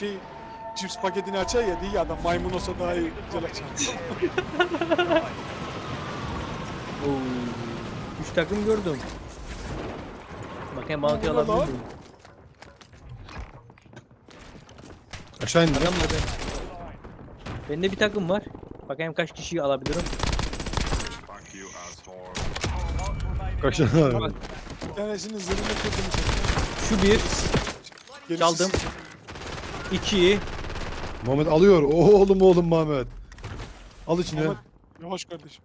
şey cips paketini açar ya diye adam maymun olsa daha iyi güzel açar. Oo. Üç takım gördüm. Bakayım bounty Burada da alabilir var. miyim? Aşağı indim. Adam burada. Bende bir takım var. Bakayım kaç kişiyi alabilirim. Kaç tane var? Bak, Bir tanesinin zırhını kırdım. Şu bir. Gerisi Çaldım. Sizin. iki. Muhammed alıyor. Oğlum oğlum Muhammed. Al içine. Ahmet, Yavaş kardeşim.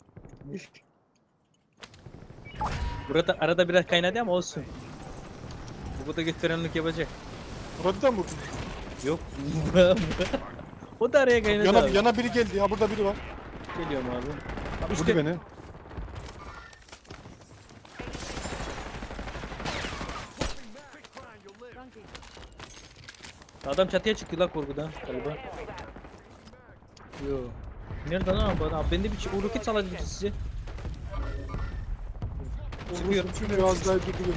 Burada arada biraz kaynadı ama olsun. Bu kadar götürenlik yapacak. Burada mı vurdun? Yok. o da araya kaynadı Yana, abi. yana biri geldi ya burada biri var. Geliyorum abi. Abi Vurdu işte beni. Adam çatıya çıktı la korkudan galiba. Yo. Nerede lan bu adam? Bende bir o roket saladı size. Sıkıyorum. Çünkü az daha durdu benim.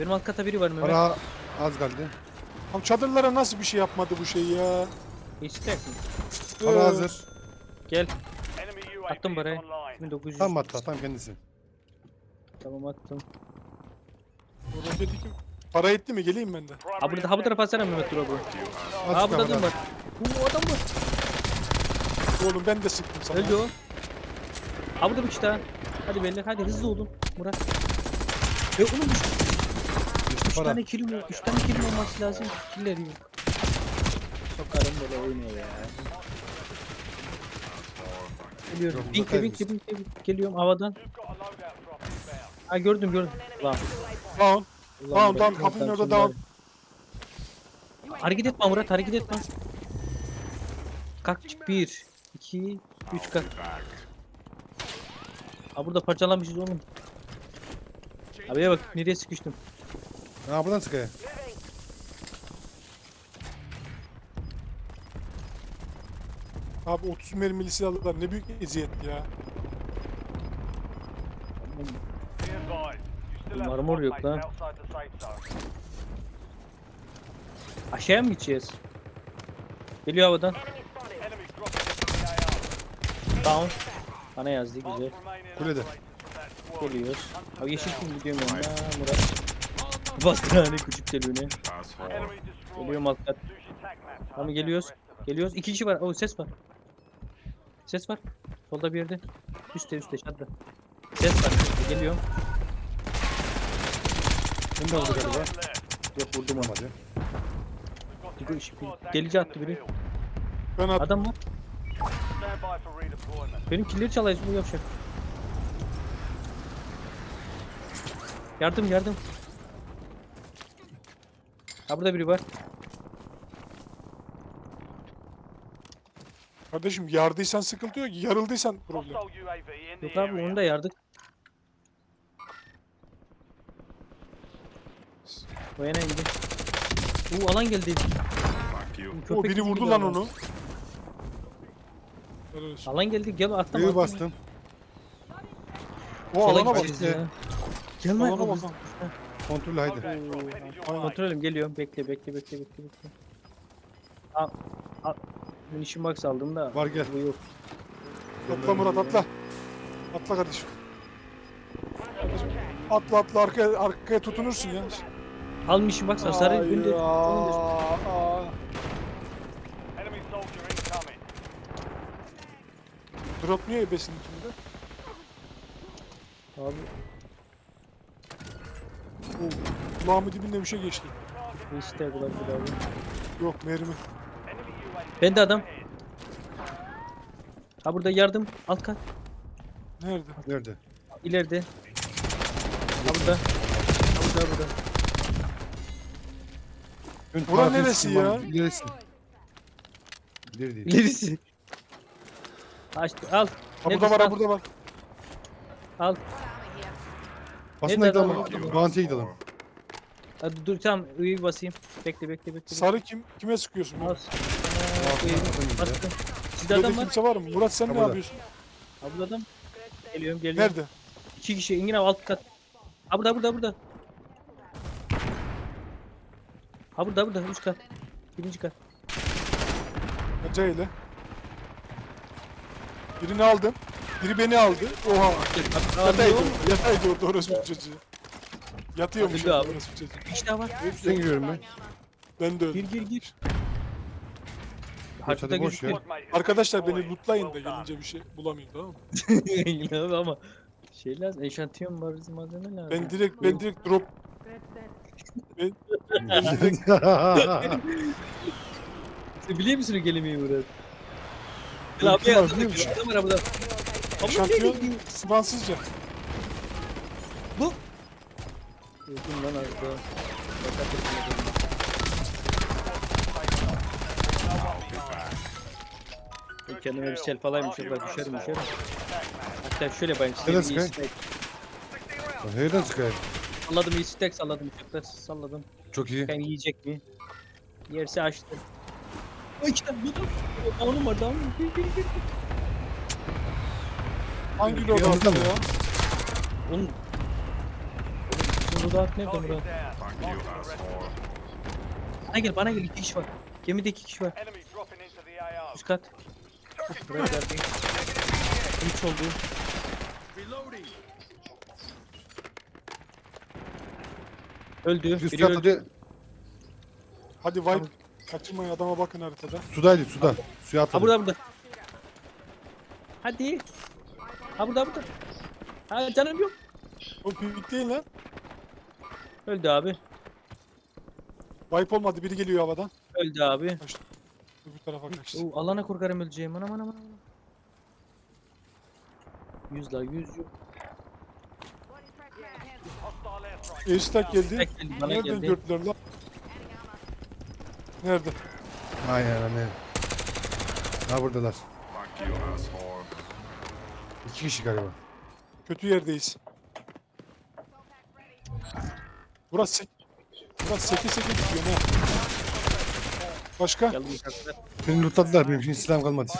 Benim alt kata biri var Mehmet. Para az kaldı. Tam çadırlara nasıl bir şey yapmadı bu şey ya? İstek mi? Para Ee, hazır. Gel. Attım parayı. 1900. Tam hatta tam kendisi. Tamam attım. Orada dedi ki para etti mi geleyim ben de. Ha burada ha bu tarafa atsana Mehmet dur abi. Az Ha burada adam var. Bu adam var. Oğlum ben de sıktım sana. Öldü o. Ha burada bir kişi daha. Hadi belli hadi hızlı olun Murat. E oğlum üç, üç Para. tane kilim yok. Üç tane kilim olması lazım. Killer yok. Sokarım böyle oynuyor ya. Geliyorum. Yok, buradaymış. binkle binkle. Geliyorum havadan. Ha gördüm gördüm. Lan. Down. Tamam, tamam, kapının orada var. Hareket etme Murat hareket etme. Kalk bir, iki, üç kalk. Ha burada parçalanmışız oğlum. Abiye bak nereye sıkıştım. Ha buradan sıkaya. Abi 30 mermili silahlar ne büyük eziyet ya. Marmor yok lan. Aşağıya mı gideceğiz? Geliyor havadan. Down. Bana yazdı güzel. Kulede. Geliyoruz. Abi yeşil kim gidiyorum yanına Murat. Bastı hani küçük telüğüne. Geliyorum alt kat. Tamam geliyoruz. Geliyoruz. İki kişi var. O ses var. Ses var. Solda bir yerde. Üstte üstte çatıda. Ses var. Geliyorum. Bunu da vurdu galiba. Yok vurdum. Bu iş- Delici attı biri. Ben at Adam var. Benim killeri çalayız bu yavşak. Yardım yardım. Ha burada biri var. kardeşim yardıysan sıkıntı yok. Yarıldıysan problem. Yok abi onu da yardık. O yana indi. Uuu alan geldi. O Köpek biri gibi vurdu lan onu. Helal olsun. Alan geldi gel atla. Büyü bastım. O Sola alana bak. gideceğiz ya. Gel lan. Alana bak. Kontrol haydi. Kontrolüm geliyorum. Bekle bekle bekle bekle bekle. Al. Al. Munition box aldım da. Var, gel. Bu yok. Atla Murat atla. Atla kardeşim. Kardeşim, Atla atla arkaya, arkaya tutunursun ya. Al munition box al. Sarı Ay önde. ya, aa. Drop niye ebesin içinde? Abi Oo, kulağımın dibinde bir şey geçti. bu ister kulak bir abi. Yok mermi. Bende adam. Ha burada yardım. Alt kat. Nerede? Nerede? İleride. Ha burada. Ha burada burada. Ön Bura tarafı neresi ya? İlerisi. İleri değil. İlerisi. Açtı. Al. Ha burada var ha Al. burada var. Al. Basın Nerede gidelim. adam? Bounty'ye gidelim. Hadi dur tamam. Üyü basayım. Bekle bekle bekle. Sarı kim? Kime sıkıyorsun? Al. Murat? Aa, Basın bastım. Sizde Burada adam var. kimse var mı? Murat sen ne burada. yapıyorsun? Adam. Geliyorum geliyorum. Nerede? İki kişi. İngin abi alt kat. Ha burada burada burada. Ha burada burada üst kat. Birinci kat. İle. Birini aldım. Biri beni aldı. Oha. Yataydı. Yataydı orada orospu çocuğu. Yatıyormuş Hadi orada abi. orospu çocuğu. Bir kişi daha var. Üstten giriyorum ben. Ben de Gir öldüm. gir gir. Haritada Haritada boş ya. gözüküyor. Arkadaşlar beni lootlayın da gelince bir şey bulamayın tamam mı? Yine abi ama şey lazım. Eşantiyon var bizim malzeme lazım. Ben direkt ben direkt drop Sen biliyor musun o kelimeyi Murat? Lan abi var adam burada. Ama şampiyon Fransızca. Lan daha. Fakat yapamadım. Ben kendime bir self alayım şurada düşerim düşerim. Hatta şöyle yapayım size Neresi bir kay? Salladım iyi stack salladım şurada salladım. Çok iyi. Ben yiyecek mi? Yerse açtı. İşte bir de Down'um var down'um. Gir gir gir. Hangi loadout Yanınızda mı? ya? Oğlum. Oğlum Murat nerede Murat? Bana gel bana gel iki kişi var. Gemide iki kişi var. Üst kat. Buraya geldi. Üç oldu. Öldü. Üst Biri katta öldü. diyor. Hadi White kaçırmayın adama bakın haritada. Sudaydı suda. Suya Ha atladı. burada burada. Hadi. Ha burada burada. Ha canım yok. O değil lan. Öldü abi. Wipe olmadı biri geliyor havadan. Öldü abi. Öbür tarafa kaçtı. Oo, alana korkarım öleceğim. Anam anam anam. Yüz la yüz yüz. Airstack geldi. Tek geldi, bana Nereden geldi. gördüler lan? Nerede? Aynen anne. Ha buradalar. İki kişi galiba. Kötü yerdeyiz. Burası sek Burası seke seke gidiyor ne? Başka? Beni lootladılar. Benim için silahım kalmadı.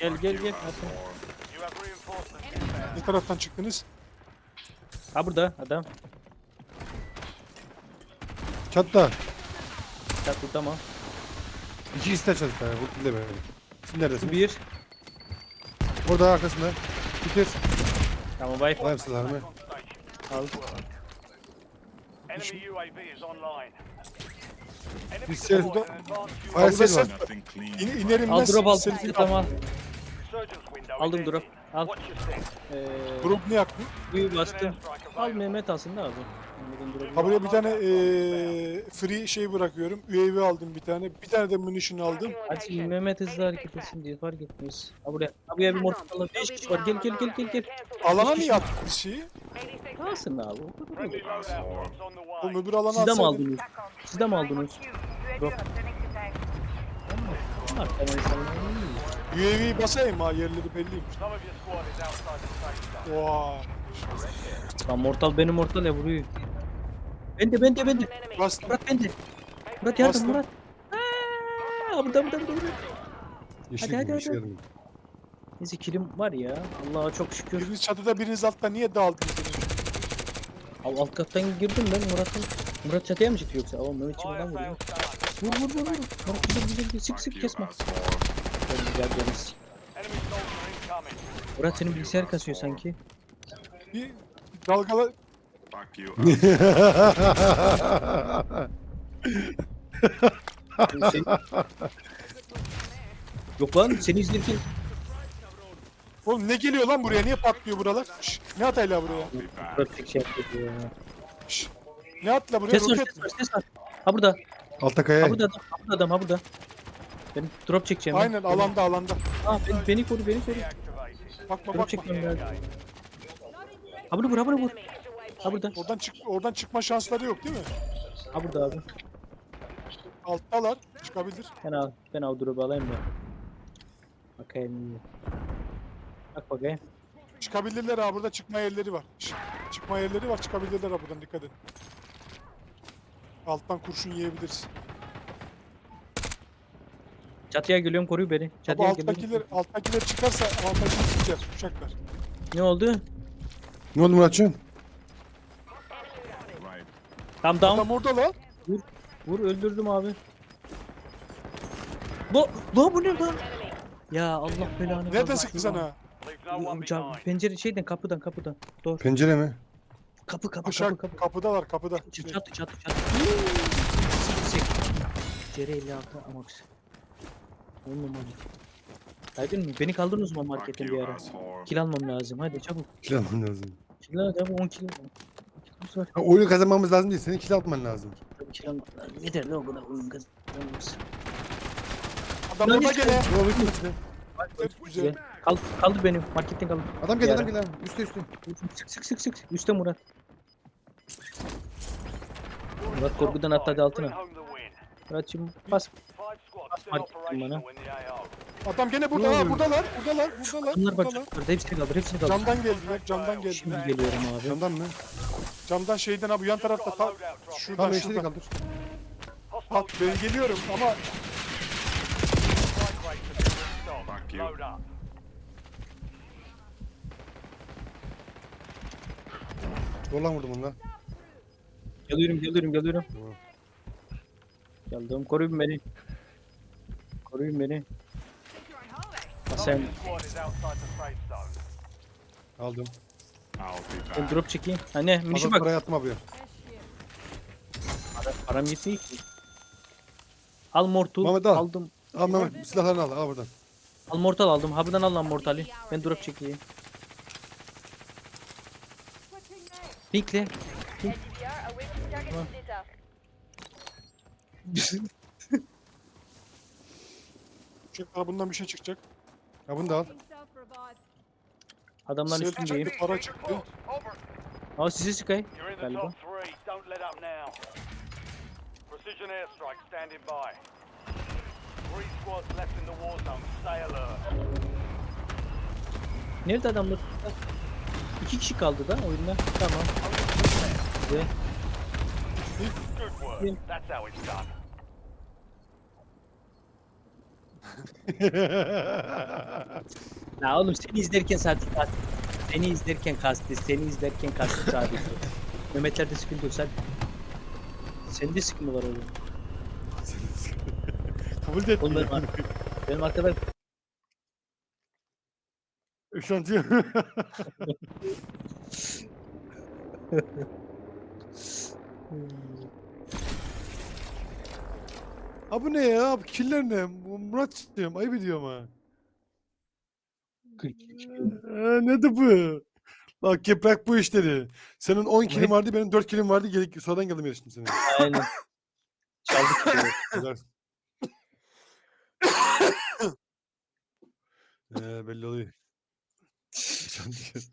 Gel gel gel. Ne taraftan çıktınız? Ha burada adam. Çatta. Bak burada ama. İki ister çatta. Bu değil de böyle. Siz neredesin? Bir. Orada arkasında. Bitir. Tamam bay. Alayım silahımı. Al. Enemy UAV is online. Bir sel. Burada Fire Burada sale var. İn, inerim Al ben, drop al. selfie al. Tamam. Aldım drop. Al. Ee, Drop ne yaktı? Buyu bastım. Al Mehmet alsın da abi. Ha buraya bir tane eee free şey bırakıyorum. UAV aldım bir tane. Bir tane de munition aldım. Hadi Mehmet hızlı hareket etsin diye fark etmez. Ha buraya. Ha buraya bir mortal al. 5 kişi var. Gel gel gel gel gel. Alana mı yattı şeyi? Alsın abi. Oğlum öbür alana Siz de mi aldınız? Siz de mi aldınız? Drop. Bunlar tamam insanlar değil. UAV basayım ha yerleri belliymiş. Some of your squad is outside the safe zone. Oha. Lan mortal benim mortal ya vuruyor. Ben de ben de ben de. Bastım. Murat ben de. Murat yardım Bastım. Murat. Aa, burada burada burada. Yeşil Hadi, gibi hadi, bir şey hadi. Neyse kilim var ya. Allah'a çok şükür. Biriniz çatıda biriniz altta niye dağıldınız? Al alt kattan girdim ben Murat'ın. Murat çatıya mı çıktı yoksa? Aa Mehmet Fire buradan vuruyor. Vur vur vur vur. Murat güzel güzel güzel. Sık sık kesme. Ben güzel incoming. Murat senin bilgisayar kasıyor sanki. Bir dalgala Sen- Yok lan seni izlerken Oğlum ne geliyor lan buraya? Niye patlıyor buralar? Şş, ne atayla buraya? Tek şey yapıyor ya. Şş, ne atla buraya? Ses var Roket ses mi? var ses var. Ha burada. Altta Ha kaya. burada adam. Ha burada adam ha burada. Ben drop çekeceğim. Aynen alanda alanda. Ha beni, beni koru beni koru. Bakma Drop bakma. çekmem lazım. Ha bunu vur ha bunu vur. Ha burada. Oradan çık oradan çıkma şansları yok değil mi? Ha burada abi. Alttalar. Çıkabilir. Ben al. Ben al drop'u alayım da. Bakayım. Bak bakayım. Çıkabilirler ha burada çıkma yerleri var. Çıkma yerleri var çıkabilirler ha buradan dikkat edin. Alttan kurşun yiyebiliriz. Çatıya geliyorum koruyor beni. Çatıya alttakiler, geliyorum. alttakiler çıkarsa avantajımız gider uçaklar. Ne oldu? Ne oldu Muratçım? Tam down. Adam orada lan. Vur. Vur öldürdüm abi. Bu, bu, bu ne lan? Ya Allah belanı. Nerede versin sıktı sana? Cam, pencere şeyden kapıdan kapıdan. Doğru. Pencere mi? Kapı kapı Aşağı kapı kapı. kapıdalar kapıda. Çatı çatı çatı çatı. Sik sik. Cere 56 amax. On numara. Aydın mı? Beni kaldırınız mı marketten bir ara? Kil almam lazım. Hadi çabuk. Kill alman lazım. Kil al çabuk 10 kil. Kilimiz var. Ha, oyunu kazanmamız lazım değil. Senin kill atman lazım. Tabii kil almam lazım. Yeter lan o kadar oyun kazanmamız. Adam Lan burada işte- gene. Bravo bitti bitti. Güzel. Kaldır, kaldır beni. Marketten kaldır. Adam geldi adam geldi. Üstte üstte. Sık sık sık sık. Üste Murat. Murat korkudan atladı altına. Murat'cığım bas. Five squads still Mark ettim operational bana. Adam gene burada. Ha, buradalar. Buradalar. Buradalar. Bunlar bak. buradalar. Burada hepsini kaldır. Hepsini kaldır. Camdan geldiler. Camdan Şimdi geldiler. geliyorum abi. Camdan mı? Camdan şeyden abi yan tarafta. Got a Ta, loadout drop. şuradan Tamam şuradan. kaldır. Bak ben geliyorum ama. Load up. Zorlan vurdum onunla. Geliyorum geliyorum geliyorum. Tamam. Geldim. Koruyun beni. Koruyun beni. Sen. Aldım. ben drop çekeyim. Ha ne? Minişe Adam bak. parayı attım abi. Para- Param yetmiyor ki. Al mortal. Mehmet al. Aldım. Al Mehmet silahlarını al. Al buradan. Al mortal aldım. Ha buradan al lan mortali. Ben drop çekeyim. Awaiting target data. çıkar bundan bir şey çıkacak. Ha bunu da al. Adamların Silah üstündeyim. çıktı, para çıktı. Aa sizi sıkay. You're in the Galiba. top three. Don't let up now. Precision airstrike standing by. Three squads left in the war zone. Stay alert. Nerede adamlar? İki kişi kaldı da oyunda. Tamam. Güzel. Good work. That's how it's done. Ya oğlum seni izlerken sadece kastı. Seni izlerken kastı. Seni izlerken kastı sadece. Mehmetlerde sıkıntı yok. Sen... Sende sıkıntı var oğlum. Kabul de Oğlum benim, etmiyor. ar- benim arkadaş. Ha bu ne ya? Bu killer ne? Bu Murat'cığım ayıp ediyorum ha. Ee, ne de bu? Bak ya bırak bu işleri. Senin 10 kilim vardı, benim 4 kilim vardı. Geri, sonradan geldim yarıştım seni. Aynen. Çaldık gibi. Güzel. ee, belli oluyor. Eşantiyon.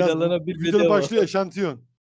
Alana bir Videonun bedava. başlığı eşantiyon.